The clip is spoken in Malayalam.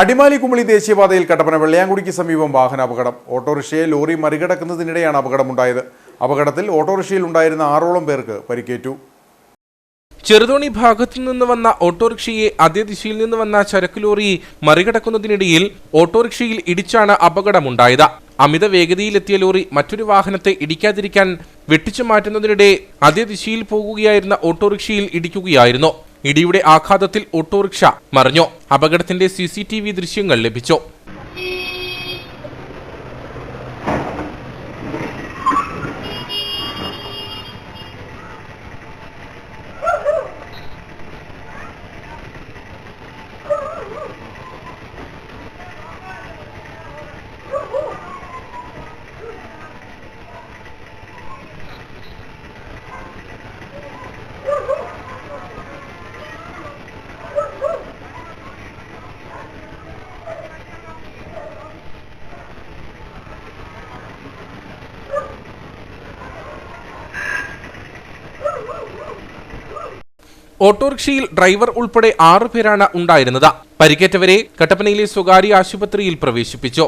അടിമാലി കുമളി ദേശീയപാതയിൽ കട്ടപ്പന വെള്ളയാങ്കുടിക്ക് സമീപം വാഹന അപകടം ഓട്ടോറിക്ഷയെ ലോറി മറികടക്കുന്നതിനിടെയാണ് അപകടമുണ്ടായത്. അപകടത്തിൽ ഓട്ടോറിക്ഷയിൽ ഉണ്ടായിരുന്ന ആറോളം പേർക്ക് പരിക്കേറ്റു. ചെറുതോണി ഭാഗത്തു നിന്ന് വന്ന ഓട്ടോറിക്ഷയെ അതേ ദിശയിൽ നിന്ന് വന്ന ചരക്ക് ലോറി മറികടക്കുന്നതിനിടയിൽ ഓട്ടോറിക്ഷയിൽ ഇടിച്ചാണ് അപകടമുണ്ടായത്. അമിത വേഗതയിലെത്തിയ ലോറി മറ്റൊരു വാഹനത്തെ ഇടിക്കാതിരിക്കാൻ വെട്ടിച്ചു മാറ്റുന്നതിനിടെ അതേ ദിശയിൽ പോകുകയായിരുന്ന ഓട്ടോറിക്ഷയിൽ ഇടിക്കുകയായിരുന്നു. ഇടിയുടെ ആഘാതത്തിൽ ഓട്ടോറിക്ഷ മറിഞ്ഞു. അപകടത്തിന്റെ സി ദൃശ്യങ്ങൾ ലഭിച്ചു. ഓട്ടോറിക്ഷയിൽ ഡ്രൈവർ ഉൾപ്പെടെ ആറു പേരാണ് ഉണ്ടായിരുന്നത്. പരിക്കേറ്റവരെ കട്ടപ്പനയിലെ സ്വകാര്യ ആശുപത്രിയിൽ പ്രവേശിപ്പിച്ചു.